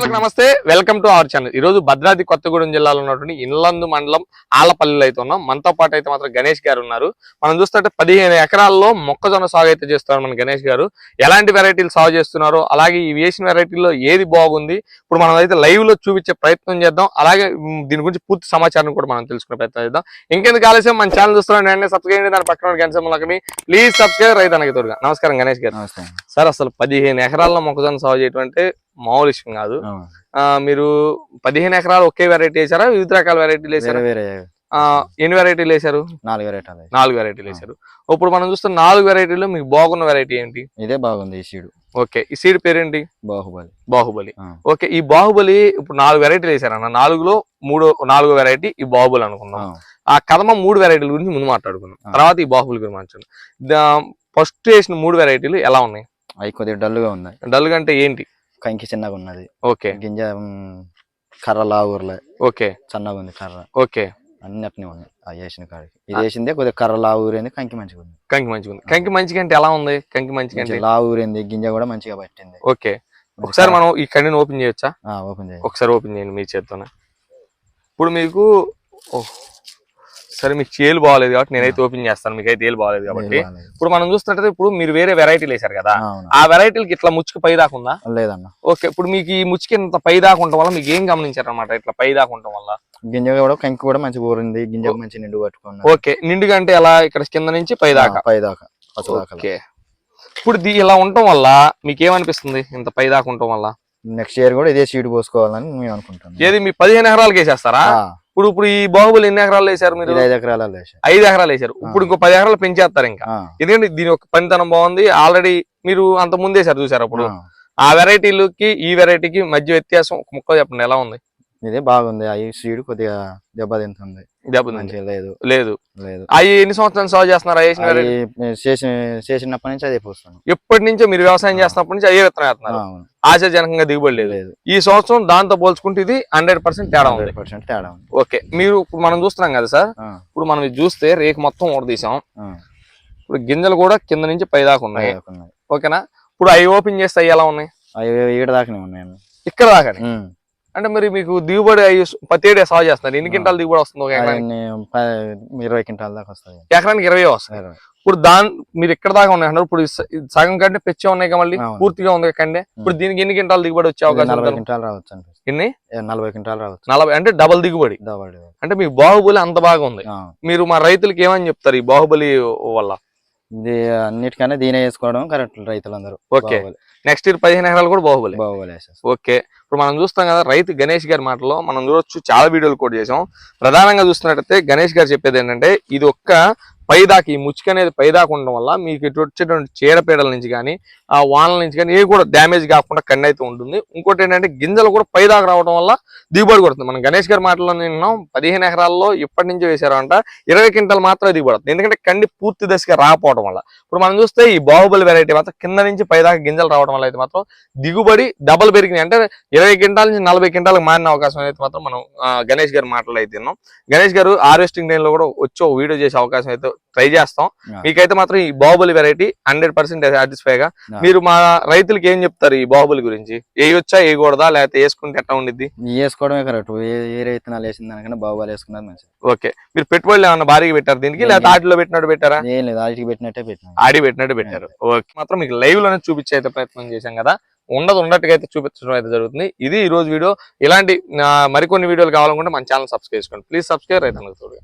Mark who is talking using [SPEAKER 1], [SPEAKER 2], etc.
[SPEAKER 1] నమస్తే. Welcome to our channel. ఈ రోజు భద్రాద్రి కొత్తగూడెం జిల్లాలో ఉన్నటువంటి ఇన్లందు మండలం ఆలపల్లిలో అయితే ఉన్నాం. మనతో పాటు అయితే మాత్రం గణేష్ గారు ఉన్నారు. మనం చూస్తుంటే పదిహేను ఎకరాల్లో మొక్కజొన్న సాగు అయితే చేస్తున్నారు మన గణేష్ గారు. ఎలాంటి వెరైటీలు సాగు చేస్తున్నారో అలాగే ఈ వేసిన వెరైటీలో ఏది బాగుంది? ఇప్పుడు మనం అయితే లైవ్లో చూపించే ప్రయత్నం చేద్దాం. అలాగే దీని గురించి పూర్తి సమాచారం కూడా మనం తెలుసుకునే ప్రయత్నం చేద్దాం. ఇంకెందుకు ఆలస్యం? మన ఛానల్ చూస్తున్నాం వెంటనే సబ్స్క్రైబ్ చేయండి. దాని పక్కన గణేష్ ప్లీజ్ సబ్స్క్రైబ్ రైతానికి తోడుగా. నమస్కారం గణేష్ గారు. సార్ అసలు పదిహేను ఎకరాల్లో మొక్కజొన్న సాగు చేయడం అంటే మామూలు విషయం కాదు. మీరు పదిహేను ఎకరాలు ఒకే వెరైటీ వేసారా? వివిధ రకాల వెరైటీలు వేసారా? ఎన్ని వెరైటీలు వేసారు?
[SPEAKER 2] నాలుగు వెరైటీలు
[SPEAKER 1] నాలుగు వెరైటీలు వేసారు. ఇప్పుడు మనం చూస్తున్న నాలుగు వెరైటీలు మీకు బాగున్న వెరైటీ ఏంటి?
[SPEAKER 2] ఇదే బాగుంది ఈ సీడు
[SPEAKER 1] ఓకే. ఈ సీడ్ పేరేంటి?
[SPEAKER 2] బాహుబలి.
[SPEAKER 1] బాహుబలి. ఓకే. ఈ బాహుబలి ఇప్పుడు నాలుగు వెరైటీలు వేసారన్న నాలుగులో మూడో నాలుగో వెరైటీ ఈ బాహుబలి అనుకుందాం.
[SPEAKER 2] ఆ,
[SPEAKER 1] కదమ మూడు వెరైటీల గురించి ముందు మాట్లాడుకుందాం.
[SPEAKER 2] ఆ.
[SPEAKER 1] తర్వాత ఈ బాహుబలి గురించి మాట్లాడుకుందాం. ఫస్ట్ వేసిన మూడు వెరైటీలు ఎలా ఉన్నాయి?
[SPEAKER 2] అవి కొద్దిగా డల్గా ఉన్నాయి.
[SPEAKER 1] డల్ అంటే ఏంటి?
[SPEAKER 2] కంకి చిన్నగా ఉన్నది.
[SPEAKER 1] ఓకే.
[SPEAKER 2] గింజ కర్ర లావుర్లే.
[SPEAKER 1] ఓకే.
[SPEAKER 2] చిన్నగా ఉంది కర్ర.
[SPEAKER 1] ఓకే.
[SPEAKER 2] అన్ని అట్నే ఉన్నాయి ఆ వేసిన కాడికి. ఇది వేసిందే కొద్దిగా కర్ర లావురేంది కంకి మంచిగా ఉంది.
[SPEAKER 1] కంకి మంచిగా ఉంది. కంకి మంచిగా అంటే ఎలా ఉంది? కంకి మంచిగా అంటే?
[SPEAKER 2] లావురేంది గింజ కూడా మంచిగా పట్టింది.
[SPEAKER 1] ఓకే. ఒకసారి మనం ఈ కండిని ఓపెన్ చేయొచ్చా?
[SPEAKER 2] ఆ, ఓపెన్ చేయి.
[SPEAKER 1] ఒకసారి ఓపెన్ చేయండి మీ చేత్తోనే. ఇప్పుడు మీకు ఓహ్, సరే మీకు చేలు బాగాలేదు కాబట్టి నేనైతే ఓపెన్ చేస్తాను మీకు అయితే ఏలు బాగాలేదు కాబట్టి. ఇప్పుడు మనం చూస్తున్నట్టయితే ఇప్పుడు మీరు వేరే వెరైటీలు వేశారు కదా.
[SPEAKER 2] ఆ,
[SPEAKER 1] వెరైటీలకి ఇట్లా ముచ్చుకు పై దాకా ఉందా?
[SPEAKER 2] లేదన్న.
[SPEAKER 1] ఓకే ఇప్పుడు మీకు ఈ ముచ్చుకి ఇంత పై దాకా ఉండటం వల్ల మీకు ఏం గమనించారన్నమాట? ఇట్లా పై దాకా ఉండటం వల్ల.
[SPEAKER 2] గింజ కూడా కంకి కూడా మంచిగా ఊరింది. గింజ మంచి నిండు పట్టుకున్నా
[SPEAKER 1] ఓకే నిండుగా అంటే ఎలా ఇక్కడ కింద నుంచి పై దాకా?
[SPEAKER 2] పై దాకా
[SPEAKER 1] ఓకే. ఇప్పుడు ఇలా ఉండటం వల్ల మీకు ఏమనిపిస్తుంది ఇంత పై దాకా ఉండటం వల్ల?
[SPEAKER 2] నెక్స్ట్ ఇయర్ కూడా ఇదే సీడ్ పోసుకోవాలని మేము అనుకుంటున్నాం.
[SPEAKER 1] ఏది మీ పదిహేను ఎకరాలకి వేసేస్తారా? ఇప్పుడు ఇప్పుడు ఈ బాహుబలి ఎన్ని ఎకరాలు వేసారు మీరు?
[SPEAKER 2] ఐదు ఎకరాల
[SPEAKER 1] ఐదు ఎకరాలు వేసారు ఇప్పుడు ఇంకో పది ఎకరాలు పెంచేస్తారు ఇంకా. ఎందుకంటే దీని ఒక పనితనం బాగుంది. ఆల్రెడీ మీరు అంత ముందే సార్ చూసారు అప్పుడు? ఆ. వెరైటీలకి ఈ వెరైటీకి మధ్య వ్యత్యాసం ఒక ముక్క చెప్పండి ఎలా ఉంది?
[SPEAKER 2] ఇదే బాగుంది. ఆ సీడ్ కొద్దిగా దెబ్బతింటుంది.
[SPEAKER 1] దెబ్బతింది.
[SPEAKER 2] లేదు.
[SPEAKER 1] లేదు.
[SPEAKER 2] లేదు.
[SPEAKER 1] అవి ఎన్ని సంవత్సరాలు సాగు చేస్తున్నారు వేసిన
[SPEAKER 2] అది చేసినప్పటి నుంచి అదే పోస్తాను
[SPEAKER 1] ఎప్పటి నుంచో మీరు వ్యవసాయం చేస్తున్నప్పటి నుంచి అయ్యే విత్తనం వేస్తున్నారు. ఆశాజనకంగా దిగుబడి లేదు.
[SPEAKER 2] లేదు.
[SPEAKER 1] ఈ సంవత్సరం దాంతో పోల్చుకుంటే ఇది హండ్రెడ్ పర్సెంట్ తేడా ఉంది.
[SPEAKER 2] పర్సెంట్ తేడా ఉంది.
[SPEAKER 1] ఓకే. మీరు ఇప్పుడు మనం చూస్తున్నాం కదా సార్ ఇప్పుడు మనం చూస్తే రేకు మొత్తం ఊడదీసాం
[SPEAKER 2] ఆ,
[SPEAKER 1] ఇప్పుడు గింజలు కూడా కింద నుంచి పై దాకా ఉన్నాయి.
[SPEAKER 2] అదే.
[SPEAKER 1] ఓకేనా? ఇప్పుడు అవి ఓపెన్ చేస్తే అవి ఎలా ఉన్నాయి?
[SPEAKER 2] అవి ఈడ దాకానే ఉన్నాయి.
[SPEAKER 1] ఇక్కడ దాకా. అంటే మరి మీకు దిగుబడి అవి ప్రతి ఏడే సాగు చేస్తున్నారు. ఎన్ని క్వింటాలు దిగుబడి వస్తుంది ఒక ఎకరానికి?
[SPEAKER 2] ఇరవై క్వింటాల దాకా వస్తాయి.
[SPEAKER 1] ఎకరానికి ఇరవై వస్తుంది. ఇప్పుడు దాని మీరు ఇక్కడ దాకా ఉన్నాయి అన్నారు ఇప్పుడు సగం కంటే పెచ్చే ఉన్నాయి కదా మళ్ళీ. పూర్తిగా ఉంది కంటే? ఇప్పుడు దీనికి ఎన్ని క్వింటాలు దిగుబడి వచ్చే అవకాశం
[SPEAKER 2] నలభై? క్వింటాలు రావచ్చు
[SPEAKER 1] ఎన్ని?
[SPEAKER 2] నలభై క్వింటాలు రావచ్చు.
[SPEAKER 1] నలభై అంటే డబల్ దిగుబడి.
[SPEAKER 2] డబల్
[SPEAKER 1] అంటే మీకు బాహుబలి అంత బాగా ఉంది. మీరు మా రైతులకి ఏమని చెప్తారు ఈ బాహుబలి వల్ల?
[SPEAKER 2] అన్నిటికన్నా దీనే వేసుకోవడం కరెక్ట్ రైతులందరూ.
[SPEAKER 1] ఓకే. నెక్స్ట్ ఇయర్ పదిహేను ఎకరాలు కూడా బాహుబలి.
[SPEAKER 2] బాహుబలి
[SPEAKER 1] ఓకే. ఇప్పుడు మనం చూస్తాం కదా రైతు గణేష్ గారి మాటలో మనం చూడొచ్చు చాలా వీడియోలు కూడా చేసాం ప్రధానంగా చూస్తున్నట్టయితే గణేష్ గారు చెప్పేది ఏంటంటే ఇది ఒక్క పైదాకి ఈ ముచ్చుక అనేది పైదాకా ఉండడం వల్ల మీకు ఇటు వచ్చేటువంటి చీడపీడల నుంచి కానీ ఆ వానల నుంచి కానీ ఏ కూడా డ్యామేజ్ కాకుండా కన్ను అయితే ఉంటుంది. ఇంకోటి ఏంటంటే గింజలు కూడా పైదాకా రావడం వల్ల దిగుబడి కొడుతుంది. మనం గణేష్ గారి మాటలో విన్నాం పదిహేను ఎకరాల్లో ఇప్పటి నుంచి వేసారంట ఇరవై క్వింటల్ మాత్రమే దిగుబడి ఎందుకంటే కండి పూర్తి దశగా రాకపోవడం వల్ల. ఇప్పుడు మనం చూస్తే ఈ బాహుబలి వెరైటీ మాత్రం కింద నుంచి పైదాకా గింజలు రావడం వల్ల అయితే మాత్రం దిగుబడి డబల్ పెరిగింది అంటే ఇరవై క్వింటాల నుంచి నలభై క్వింటాలకు మారిన అవకాశం అయితే మాత్రం మనం గణేష్ గారి మాటలు అయితే గణేష్ గారు హార్వెస్టింగ్ టైంలో కూడా వచ్చి వీడియో చేసే అవకాశం అయితే ట్రై చేస్తాం. మీకైతే మాత్రం ఈ Baahubali variety hundred percent satisfy గా. మీరు మా రైతులకి ఏం చెప్తారు ఈ బాహుబలి గురించి? వేయొచ్చా వేయకూడదా లేకపోతే వేసుకుంటే ఎట్లా ఉండిద్ది?
[SPEAKER 2] వేసుకోవడమే కరెక్ట్ ఏ రైతునాలు వేసిన దానికన్నా బాహుబలి వేసుకున్నది మంచిది.
[SPEAKER 1] ఓకే. మీరు పెట్టుబడులు ఏమన్నా భారీగా పెట్టారు దీనికి? లేకపోతే ఆటిలో పెట్టినట్టు పెట్టారా?
[SPEAKER 2] ఏం లేదు. వాటికి పెట్టినట్టే పెట్టినా.
[SPEAKER 1] ఆడి పెట్టినట్టు పెట్టారు. ఓకే. మాత్రం మీకు లైవ్లోనే చూపించే అయితే ప్రయత్నం చేశాం కదా. ఉండదు ఉన్నట్టుగా అయితే చూపించడం అయితే జరుగుతుంది. ఇది ఈ రోజు వీడియో. ఇలాంటి మరికొన్ని వీడియోలు కావాలనుకుంటే మన ఛానల్ సబ్స్క్రైబ్ చేసుకోండి. ప్లీజ్ సబ్స్క్రైబ్ రైతు తోడుగా.